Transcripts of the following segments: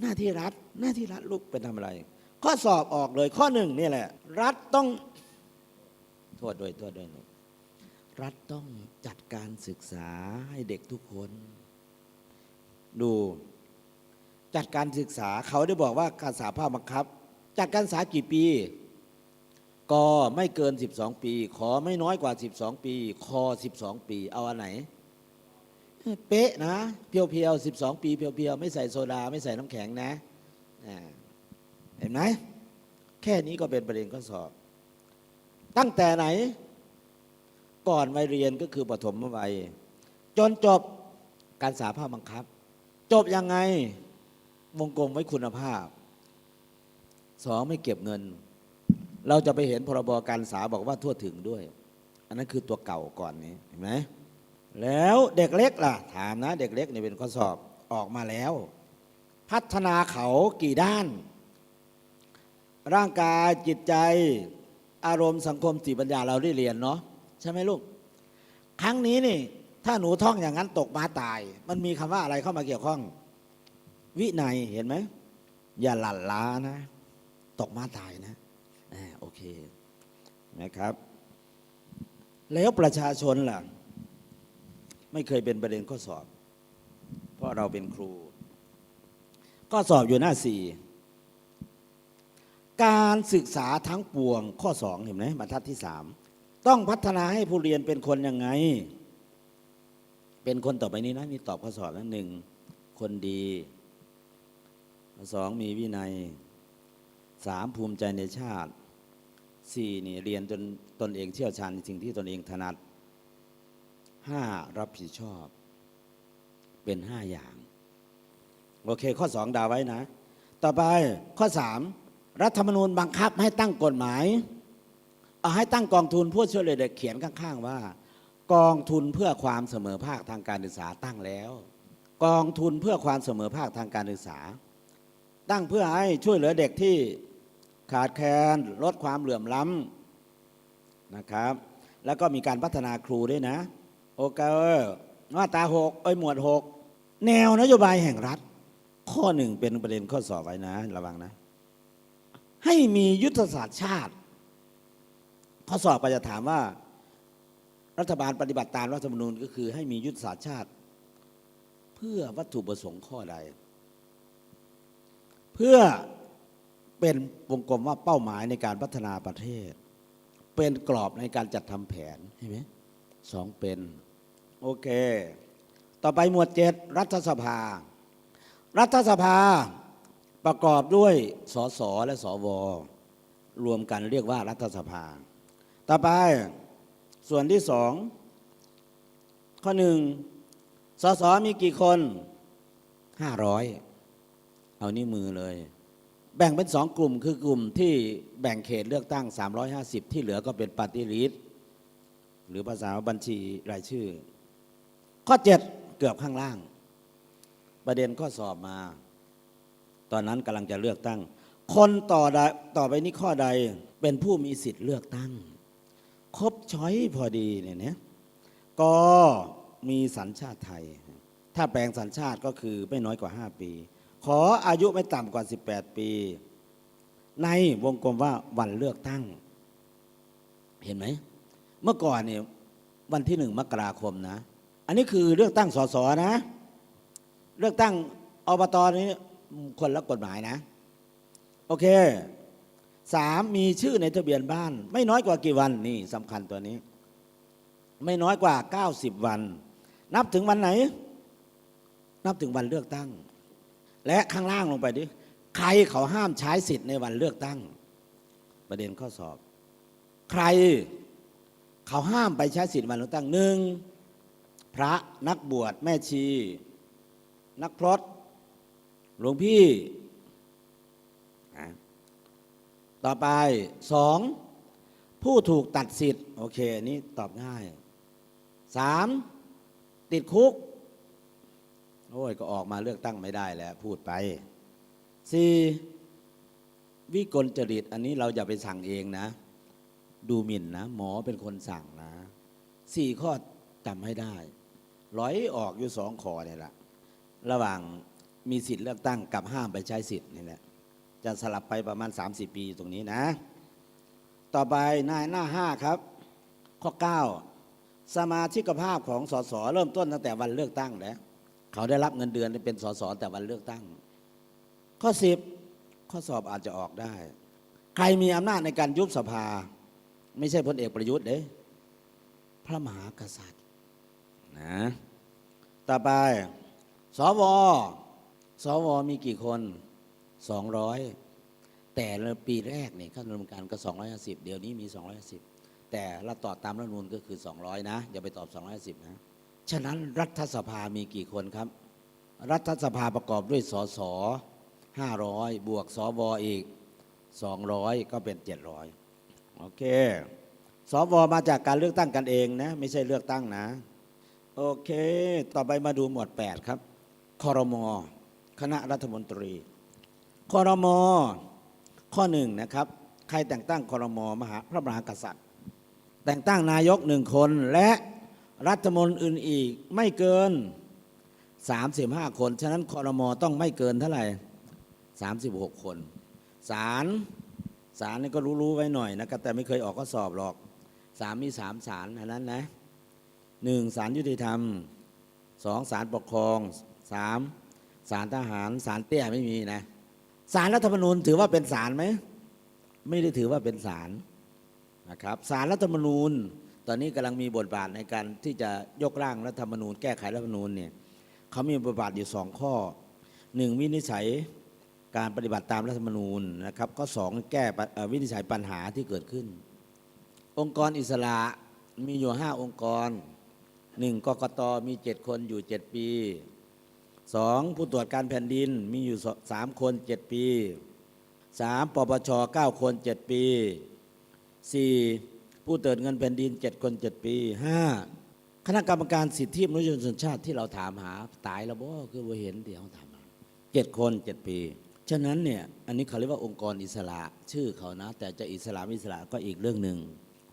หน้าที่รัฐหน้าที่รัฐลูกเป็นทำอะไร ข้อสอบออกเลยข้อหนึ่งนี่แหละ รัฐต้องโทษด้วยโทษด้วยหนูรัฐต้องจัดการศึกษาให้เด็กทุกคน ดูจัดการศึกษาเขาได้บอกว่าการศึกษาภาคบังคับ จัดการศึกษากี่ปีก็ไม่เกิน 12 ปี ขอไม่น้อยกว่า 12 ปี คอ 12 ปี เอาอันไหน เป๊ะนะเพียวๆ12ปีเพียวๆไม่ใส่โซดาไม่ใส่น้ำแข็งนะเห็นไหมแค่นี้ก็เป็นประเด็นข้อสอบ ตั้งแต่ไหน ก่อนวัยเรียนก็คือปฐมวัย จนจบการศึกษาภาคบังคับ จบยังไงวงกลมไว้คุณภาพสองไม่เก็บเงิน เราจะไปเห็นพรบการศึกษาบอกว่าทั่วถึงด้วย อันนั้นคือตัวเก่าก่อนนี้เห็นไหม แล้วเด็กเล็กล่ะ ถามนะ เด็กเล็กนี่เป็นข้อสอบออกมาแล้ว พัฒนาเขากี่ด้าน ร่างกายจิตใจ อารมณ์สังคมสติปัญญาเราได้เรียนเนาะใช่ไหมลูก ครั้งนี้นี่ ถ้าหนูท่องอย่างนั้นตกมาตาย มันมีคำว่าอะไรเข้ามาเกี่ยวข้อง วินัยเห็นไหมอย่าหลั่นล้านะ ตกมาตายนะอ่าโอเคนะครับ แล้วประชาชนล่ะ ไม่เคยเป็นประเด็นข้อสอบ เพราะเราเป็นครู ข้อสอบอยู่หน้าสี่การศึกษาทั้งปวงข้อสองเห็นไหมบรรทัดที่สามต้องพัฒนาให้ผู้เรียนเป็นคนยังไง เป็นคนต่อไปนี้นะนี่ตอบข้อสอบนะหนึ่งคนดีสองมีวินัยสามภูมิใจในชาติสี่นี่เรียนจนตนเองเชี่ยวชาญในสิ่งที่ตนเองถนัด ห้ารับผิดชอบ เป็นห้าอย่าง โอเค ข้อสองดาวไว้นะ ต่อไปข้อสามรัฐธรรมนูญบังคับให้ตั้งกฎหมายเอาให้ตั้งกองทุนเพื่อช่วยเหลือเด็กเขียนข้างๆว่า กองทุนเพื่อความเสมอภาคทางการศึกษาตั้งแล้ว กองทุนเพื่อความเสมอภาคทางการศึกษา ตั้งเพื่อให้ช่วยเหลือเด็กที่ขาดแคลนลดความเหลื่อมล้ำนะครับ แล้วก็มีการพัฒนาครูด้วยนะ โอเคมาตราหกเอ้ยหมวดหกแนวนโยบายแห่งรัฐ ข้อหนึ่งเป็นประเด็นข้อสอบไว้นะ ระวังนะ ให้มียุทธศาสตร์ชาติ ข้อสอบก็จะถามว่า รัฐบาลปฏิบัติตามรัฐธรรมนูญก็คือ ให้มียุทธศาสตร์ชาติ เพื่อวัตถุประสงค์ข้อใด เพื่อเป็นวงกลมว่าเป้าหมายในการพัฒนาประเทศ เป็นกรอบในการจัดทำแผนใช่ไหม สองเป็น โอเค ต่อไปหมวดเจ็ดรัฐสภา รัฐสภาประกอบด้วยสสและสวรวมกันเรียกว่ารัฐสภา ต่อไปส่วนที่สองข้อหนึ่งสสมีกี่คนห้าร้อยเอานี่มือเลย แบ่งเป็นสองกลุ่มคือกลุ่มที่แบ่งเขตเลือกตั้ง 350 ที่เหลือก็เป็นปฏิริษ หรือภาษาบัญชีรายชื่อ ข้อ 7 เกือบข้างล่าง ประเด็นข้อสอบมา ตอนนั้นกำลังจะเลือกตั้ง คนต่อใดต่อไปนี้ข้อใดเป็นผู้มีสิทธิ์เลือกตั้ง ครบช้อยพอดีเนี่ยนะก็มีสัญชาติไทย ถ้าแปลงสัญชาติก็คือไม่น้อยกว่า 5 ปี ขออายุไม่ต่ำกว่า 18 ปี ในวงกลมว่าวันเลือกตั้ง เห็นไหม เมื่อก่อนเนี่ยวันที่หนึ่งมกราคมนะ อันนี้คือเลือกตั้งสสนะ เลือกตั้งอบตนี้คนละกฎหมายนะ โอเคสามมีชื่อในทะเบียนบ้าน ไม่น้อยกว่ากี่วันนี่สำคัญตัวนี้ ไม่น้อยกว่า 90 วัน นับถึงวันไหน นับถึงวันเลือกตั้ง และข้างล่างลงไปดิใครเขาห้ามใช้สิทธิ์ในวันเลือกตั้ง ประเด็นข้อสอบ ใคร เขาห้ามไปใช้สิทธิ์วันเลือกตั้งหนึ่งพระนักบวชแม่ชี นักพรตหลวงพี่ ต่อไปสองผู้ถูกตัดสิทธิ์ โอเคอันนี้ตอบง่ายสามติดคุก โอ้ย ก็ออกมาเลือกตั้งไม่ได้แล้ว พูดไปสี่วิกลจริต อันนี้เราอย่าไปสั่งเองนะ ดูหมิ่นนะ หมอเป็นคนสั่งนะสี่ข้อจำให้ได้ร้อยออกอยู่สองข้อเนี่ยละระหว่างมีสิทธิ์เลือกตั้งกับห้ามไปใช้สิทธิ์นี่แหละจะสลับไปประมาณ 30 ปีตรงนี้นะ ต่อไปน้าหน้าห้าครับ ข้อ 9 สมาชิกภาพของสสเริ่มต้นตั้งแต่วันเลือกตั้งแล้วเขาได้รับเงินเดือนเป็นสสแต่วันเลือกตั้ง ข้อ 10 ข้อสอบอาจจะออกได้ ใครมีอำนาจในการยุบสภา ไม่ใช่พลเอกประยุทธ์เด้พระมหากษัตริย์นะต่อไป สว สว มีกี่คน 200 แต่ละปีแรกเนี่ยขั้นดำเนินการก็ 250 เดี๋ยวนี้มี 250 แต่เราตอบตามรัฐธรรมนูลก็คือ 200 นะ อย่าไปตอบ 250 นะ ฉะนั้นรัฐสภามีกี่คนครับ รัฐสภาประกอบด้วยสส500 บวกสวอีก 200 ก็เป็น 700 โอเคสวมาจากการเลือกตั้งกันเองนะ ไม่ใช่เลือกตั้งนะ โอเค ต่อไปมาดูหมวด 8 ครับคอรมอคณะรัฐมนตรีคอรมอข้อหนึ่งนะครับ ใครแต่งตั้งคอรมอมหาพระมหากษัตริย์ แต่งตั้งนายกหนึ่งคนและรัฐมนตรีอื่นอีกไม่เกิน 35 คน ฉะนั้นคอรมอต้องไม่เกินเท่าไหร่ 36 คนศาล ศาลนี่ก็รู้ๆไว้หน่อยนะครับแต่ไม่เคยออกข้อสอบหรอกศาลมีสามศาลอันนั้นนะหนึ่งศาลยุติธรรมสองศาลปกครองสามศาลทหารศาลเตี้ยไม่มีนะศาลรัฐธรรมนูญถือว่าเป็นศาลไหมไม่ได้ถือว่าเป็นศาลนะครับศาลรัฐธรรมนูญ ตอนนี้กำลังมีบทบาทในการที่จะยกร่างรัฐธรรมนูญ แก้ไขรัฐธรรมนูญเนี่ยเขามีบทบาทอยู่สองข้อหนึ่งวินิจฉัย การปฏิบัติตามรัฐธรรมนูญนะครับข้อสองแก้วินิจฉัยปัญหาที่เกิดขึ้น องค์กรอิสระมีอยู่ห้าองค์กรหนึ่งกกตมีเจ็ดคนอยู่เจ็ดปีสองผู้ตรวจการแผ่นดินมีอยู่สามคนเจ็ดปีสามปปชเก้าคนเจ็ดปีสี่ผู้เตรวจเงินแผ่นดินเจ็ดคนเจ็ดปีห้าคณะกรรมการสิทธิมนุษยชนชาติที่เราถามหาตายแล้วบ่คือว่าเห็นเดี๋ยวถามหาเจ็ดคนเจ็ดปี ฉะนั้นเนี่ยอันนี้เขาเรียกว่าองค์กรอิสระชื่อเขานะ แต่จะอิสระไม่อิสระก็อีกเรื่องหนึ่ง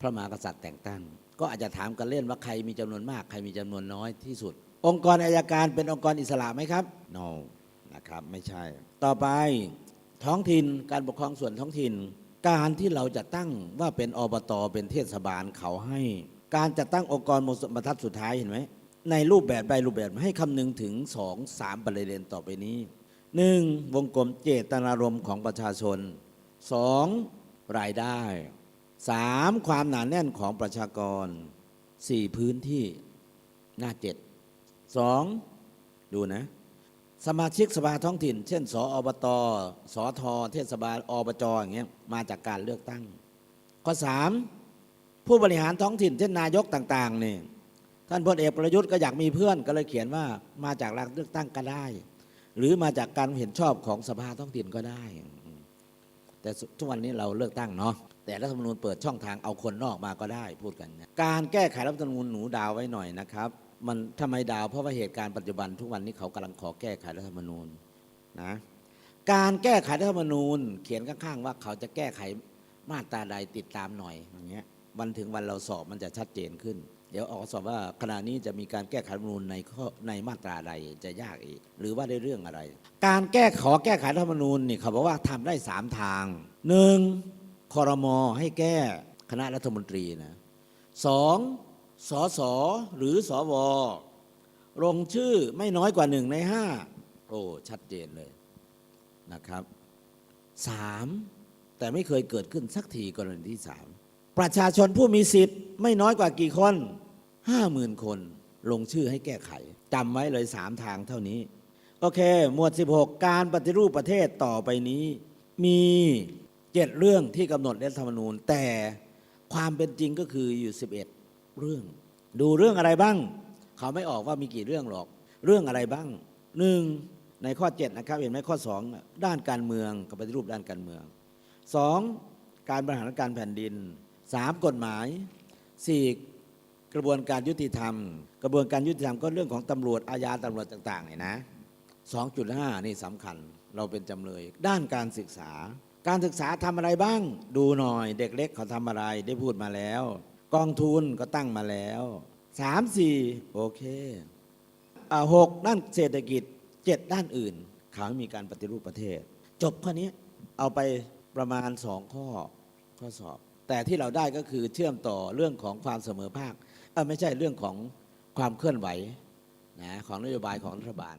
พระมหากษัตริย์แต่งตั้ง ก็อาจจะถามกันเล่นว่าใครมีจำนวนมากใครมีจำนวนน้อยที่สุด องค์กรอายการเป็นองค์กรอิสระไหมครับ no นะครับไม่ใช่ ต่อไปท้องถิ่นการปกครองส่วนท้องถิ่น การที่เราจะตั้งว่าเป็นอบตเป็นเทศบาลเขาให้ การจัดตั้งองค์กรบรรทัดสุดท้ายเห็นไหมในรูปแบบใดรูปแบบให้คำนึงถึงสองสามประเด็นต่อไปนี้ หนึ่งวงกลมเจตนารมณ์ของประชาชนสองรายได้สามความหนาแน่นของประชากรสี่พื้นที่หน้าเจ็ดสองดูนะ สมาชิกสภาท้องถิ่น เช่น สออบตสอทอเทศบาลอบจอย่างเงี้ยมาจากการเลือกตั้ง ข้อสามผู้บริหารท้องถิ่น เช่นนายกต่างๆนี่ท่านพลเอกประยุทธ์ก็อยากมีเพื่อนก็เลยเขียนว่ามาจากการเลือกตั้งก็ได้ หรือมาจากการเห็นชอบของสภาท้องถิ่นก็ได้ แต่ทุกวันนี้เราเลือกตั้งเนาะแต่รัฐธรรมนูญเปิดช่องทางเอาคนนอกมาก็ได้พูดกันนะการแก้ไขรัฐธรรมนูญหนูดาวไว้หน่อยนะครับ มันทำไมดาวเพราะว่าเหตุการณ์ปัจจุบันทุกวันนี้เขากำลังขอแก้ไขรัฐธรรมนูญนะการแก้ไขรัฐธรรมนูญ เขียนข้างๆว่าเขาจะแก้ไขมาตราใดติดตามหน่อยอย่างเงี้ย วันถึงวันเราสอบมันจะชัดเจนขึ้น เดี๋ยวออกสอบว่าขณะนี้จะมีการแก้ไขรัฐมนูญในข้อในมาตราใดจะยากอีก หรือว่าได้เรื่องอะไร การแก้ขอแก้ไขรัฐมนูญนี่เขาบอกว่าทำได้สามทางหนึ่งคอรมอให้แก้คณะรัฐมนตรีนะสองสสหรือสวลงชื่อไม่น้อยกว่าหนึ่งในห้าโอ้ชัดเจนเลยนะครับสามแต่ไม่เคยเกิดขึ้นสักทีกรณีที่สาม ประชาชนผู้มีสิทธิ์ไม่น้อยกว่ากี่คนห้าหมื่นคน ลงชื่อให้แก้ไขจำไว้เลยสามทางเท่านี้ โอเค หมวด 16 การปฏิรูปประเทศต่อไปนี้ มีเจ็ดเรื่องที่กำหนดในรัฐธรรมนูญ แต่ความเป็นจริงก็คืออยู่ 11 เรื่อง ดูเรื่องอะไรบ้าง เขาไม่ออกว่ามีกี่เรื่องหรอก เรื่องอะไรบ้างหนึ่งในข้อ 7 นะครับ เห็นไหมข้อ 2 ด้านการเมืองกับปฏิรูปด้านการเมือง 2. การบริหารการแผ่นดิน 3. กฎหมาย 4. กระบวนการยุติธรรม กระบวนการยุติธรรมก็เรื่องของตำรวจอาญาตำรวจต่างๆเนี่ยนะ2.5 นี่สำคัญเราเป็นจำเลย ด้านการศึกษา การศึกษาทำอะไรบ้าง ดูหน่อยเด็กเล็กเขาทำอะไรได้พูดมาแล้ว กองทุนก็ตั้งมาแล้ว 3 4 โอเคอหกด้านเศรษฐกิจ 7 ด้านอื่น เขามีการปฏิรูปประเทศ จบข้อนี้เอาไปประมาณสองข้อข้อสอบ แต่ที่เราได้ก็คือเชื่อมต่อเรื่องของความเสมอภาคเออไม่ใช่เรื่องของความเคลื่อนไหวนะของนโยบายของรัฐบาล